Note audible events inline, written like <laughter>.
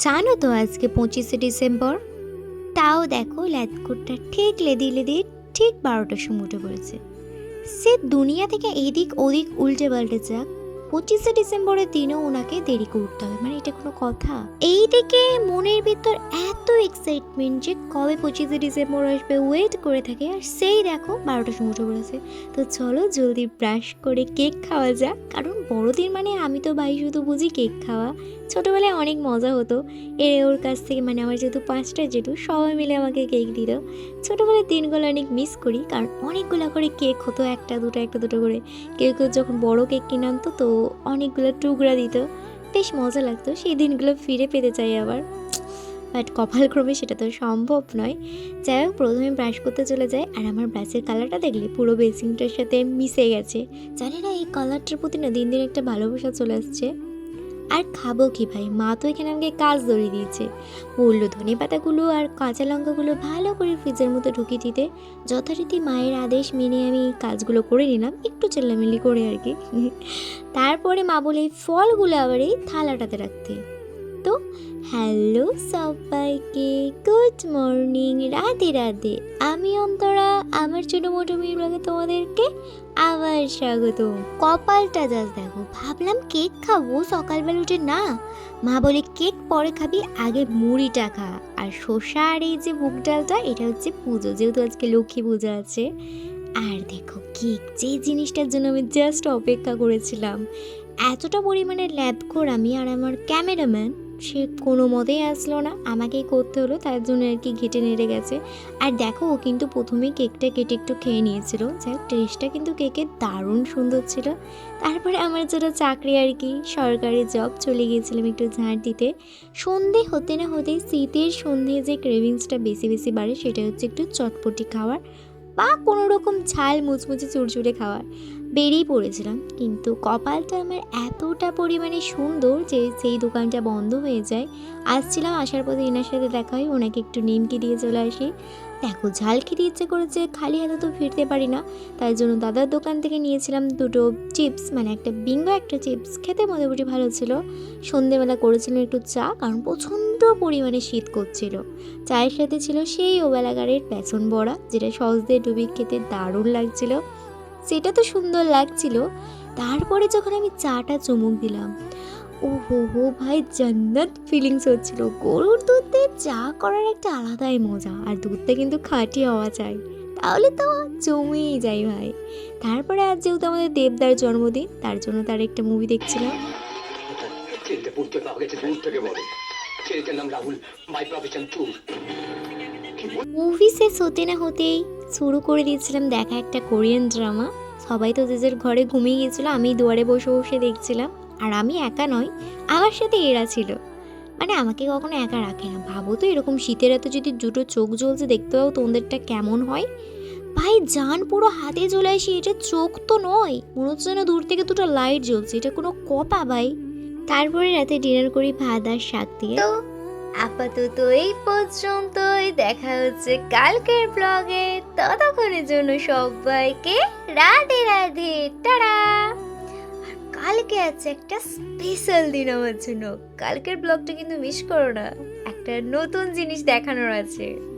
জানো তো আজকে পঁচিশে ডিসেম্বর? তাও দেখো ল্যাদকোটটা ঠিক লেদি লেদি ঠিক বারোটার সময় উঠে পড়েছে। সে দুনিয়া থেকে এদিক ওদিক উল্টে পাল্টে যাক। পঁচিশে ডিসেম্বরের দিনও ওনাকে দেরি করতে হবে। মানে এটা কোনো কথা। এইদিকে মনের ভিতর এত এক্সাইটমেন্ট যে কবে পঁচিশে ডিসেম্বর আসবে ওয়েট করে থাকে। আর সেই দেখো বারোটার সময় উঠে পড়েছে। তো চলো জলদি ব্রাশ করে কেক খাওয়া যাক। কারণ বড়দিন মানে আমি তো ভাই শুধু বুঝি কেক খাওয়া। ছোটোবেলায় অনেক মজা হতো। এর ওর কাছ থেকে মানে আমার যেহেতু পাঁচটা জেঠু, সবাই মিলে আমাকে কেক দিত। ছোটোবেলার দিনগুলো অনেক মিস করি। কারণ অনেকগুলো করে কেক হতো একটা, দুটো একটা, দুটো করে। কেউ কেউ যখন বড় কেক কিনে আনতো তো অনেকগুলো টুকরা দিত। বেশ মজা লাগতো। সেই দিনগুলো ফিরে পেতে চাই আবার। বাট কপালক্রমে সেটা তো সম্ভব নয়। যাই হোক, প্রথমে ব্রাশ করতে চলে যায় আর আমার ব্রাশের কালারটা দেখলে পুরো বেসিংটার সাথে মিশে গেছে। জানি না এই কালারটার প্রতি না দিন দিন একটা ভালোবাসা চলে আসছে। আর খাব কি ভাই? মা তো এখানে আমাকে কাজ ধরিয়ে দিয়েছে। বলল ধনে পাতাগুলো আর কাঁচা লঙ্কাগুলো ভালো করে ফ্রিজের মতো ঢুকিয়ে দিতে যথারীতি মায়ের আদেশ মেনে আমি এই কাজগুলো করে নিলাম। একটু চেল্লামিল্লি করে আর কি। <laughs> তারপরে মা বলে এই ফলগুলো আবার এই থালাটাতে রাখতে। হ্যালো সবাইকে গুড মর্নিং রাধে রাধে। আমি অন্তরা, আমার ছোটো মোটো ব্লগে তোমাদেরকে আবার স্বাগত কপালটা জাস্ট দেখো, ভাবলাম কেক খাব, সকালবেলা উঠে না। মা বলে, কেক পরে খাবি, আগে মুড়িটা খা। আর শসা আর এই যে মুগ ডালটা, এটা হচ্ছে পুজো, যেহেতু আজকে লক্ষ্মী পুজো আছে। আর দেখো, কেক যে জিনিসটার জন্য আমি জাস্ট অপেক্ষা করেছিলাম। এতটা পরিমাণে ল্যাবখোর আমি আর আমার ক্যামেরাম্যান সে কোনো মতেই আসলো না। আমাকেই করতে হলো, তার জন্য আর কি ঘেটে নেড়ে গেছে। আর দেখো, ও কিন্তু প্রথমে কেকটা কেটে একটু খেয়ে নিয়েছিল। যাই টেস্টটা কিন্তু কেকের দারুণ সুন্দর ছিল। তারপরে আমার যেটা চাকরি আর কি, সরকারি জব চলে গিয়েছিলাম একটু ঝাঁট দিতে। সন্ধে হতে না হতেই শীতের সন্ধে যে ক্রেভিংসটা বেশি বেশি বাড়ে, সেটা হচ্ছে একটু চটপটি খাওয়ার বা কোনো রকম ঝাল মুচমুচে চুরচুরে খাওয়ার। বেরিয়ে পড়েছিলাম। কিন্তু কপালটা আমার এতটা পরিমাণে সুন্দর যে সেই দোকানটা বন্ধ হয়ে যায়। আসছিলাম, আসার পথে এনার সাথে দেখা হয় ওনাকে একটু নিমকি দিয়ে চলে আসি। দেখো ঝাল খেতে ইচ্ছে করেছে খালি হাতে তো ফিরতে পারি না। তাই জন্য দাদার দোকান থেকে নিয়েছিলাম দুটো চিপস মানে একটা বিঙ্গো, একটা চিপস। খেতে মোটামুটি ভালো ছিল। সন্ধেবেলা করেছিলাম একটু চা, কারণ প্রচণ্ড পরিমাণে শীত করছিল। চায়ের সাথে ছিল সেই ওবেলাগারের বেসন বড়া, যেটা সস দিয়ে ডুবি খেতে দারুণ লাগছিল। সেটা তো সুন্দর লাগছিল। তারপরে যখন আমি চাটা চুমুক দিলাম ও হো হো ভাই জান্নাত ফিলিংস হচ্ছিল। গরুর দুধ দিয়ে চা করার একটা আলাদাই মজা আর দুধটা কিন্তু খাঁটি হওয়া চাই। তাহলে তো জমেই যাই ভাই। তারপরে আজ যেহেতু আমাদের দেবদার জন্মদিন তার জন্য তার একটা মুভি দেখছিলাম। মুভি শেষ হতে না হতেই শুরু করে দিয়েছিলাম দেখা একটা কোরিয়ান ড্রামা সবাই তো যে ঘরে ঘুমিয়ে গিয়েছিল, আমি দুয়ারে বসে বসে দেখছিলাম। আর আমি একা নয় আমার সাথে এরা ছিল। মানে আমাকে কখনো একা রাখে না। ভাবো তো এরকম শীতের এত যদি দুটো চোখ জ্বলছে, দেখতে পাও তোমাদেরটা কেমন হয়। ভাই, জান পুরো হাতে চলে আসি, এটা চোখ তো নয়। মনে হচ্ছে যেন দূর থেকে দুটো লাইট জ্বলছে, এটা কোনো কপা ভাই। তারপরে রাতে ডিনার করি ভাত আর শাক দিয়ে। আপাতত এই পর্যন্তই। দেখা হচ্ছে কালকের ব্লগে। ততক্ষণের জন্য সবাইকে রাধে রাধে, টাটা। আর কালকে আছে একটা স্পেশাল দিন আমার জন্য। কালকের ব্লগটা কিন্তু মিস করো না। একটা নতুন জিনিস দেখানোর আছে।